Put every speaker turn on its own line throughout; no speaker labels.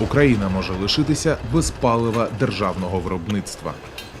Україна може лишитися без палива державного виробництва.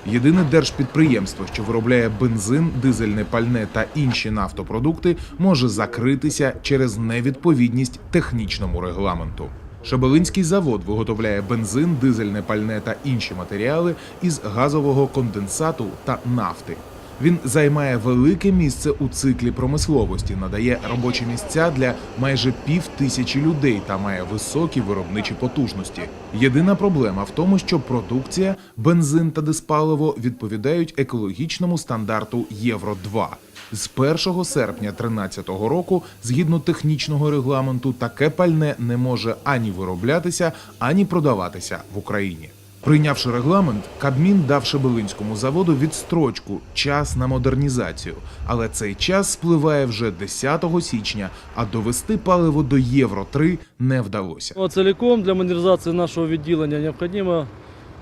Єдине держпідприємство, що виробляє бензин, дизельне пальне та інші нафтопродукти, може закритися через невідповідність технічному регламенту. Шебелинський завод виготовляє бензин, дизельне пальне та інші матеріали із газового конденсату та нафти. Він займає велике місце у циклі промисловості, надає робочі місця для майже пів тисячі людей та має високі виробничі потужності. Єдина проблема в тому, що продукція, бензин та диспаливо відповідають екологічному стандарту Євро 2 з 1 серпня 2013 року, згідно технічного регламенту, таке пальне не може ані вироблятися, ані продаватися в Україні. Прийнявши регламент, Кабмін дав Шебелинському заводу відстрочку час на модернізацію, але цей час спливає вже 10 січня, а довести паливо до Євро 3 не вдалося.
Ну, а Целиком для модернизации нашего відділення необходимо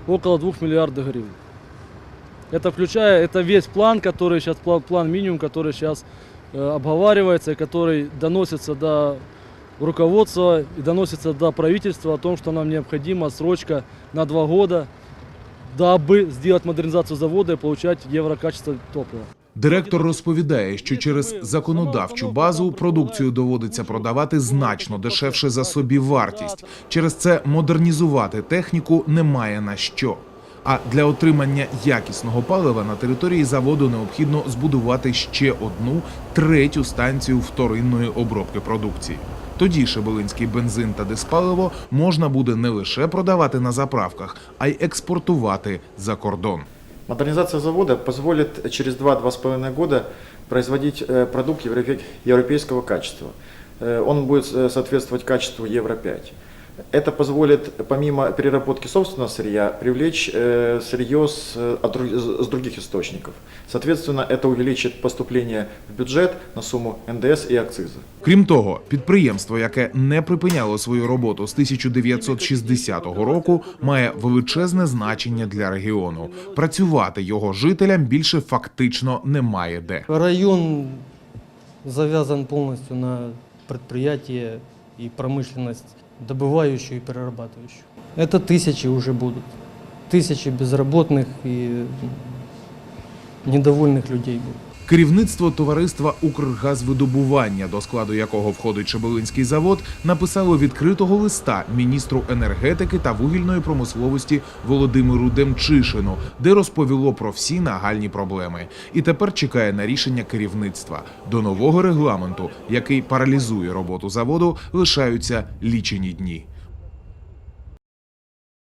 около 2 миллиардов гривен. Это включая, это весь план, который сейчас, план, план минимум, который сейчас э, обговаривается, и который доносится до руководства и доносится до правительства о том, что нам необходима срочка на два года, дабы сделать модернизацию завода и получать еврокачество топлива.
Директор розповідає, що через законодавчу базу продукцію доводиться продавати значно дешевше за собівартість. Через це модернізувати техніку немає на що. А для отримання якісного палива на території заводу необхідно збудувати ще одну третю станцію вторинної обробки продукції. Тоді шебелинський бензин та диспаливо можна буде не лише продавати на заправках, а й експортувати за кордон.
Модернизация завода позволит через 2-2,5 года производить э, продукт европе- европейского качества. Э, Он будет э, соответствовать качеству Евро-5. Это позволит, помимо переработки собственного сырья, привлечь э, сырье с, э, от друг- с других источников. Соответственно, это увеличит поступление в бюджет на сумму НДС и акциза.
Крім того, підприємство, яке не припиняло свою роботу з 1960 року, має величезне значення для регіону. Працювати його жителям більше фактично немає де.
Район завязан полностью на предприятие и промышленность, добывающую и перерабатывающую. Это тысячи уже будут. Тысячи безработных и недовольных людей будут.
Керівництво товариства Укргазвидобування, до складу якого входить Шебелинський завод, написало відкритого листа міністру енергетики та вугільної промисловості Володимиру Демчишину, де розповіло про всі нагальні проблеми. І тепер чекає на рішення керівництва. До нового регламенту, який паралізує роботу заводу, лишаються лічені дні.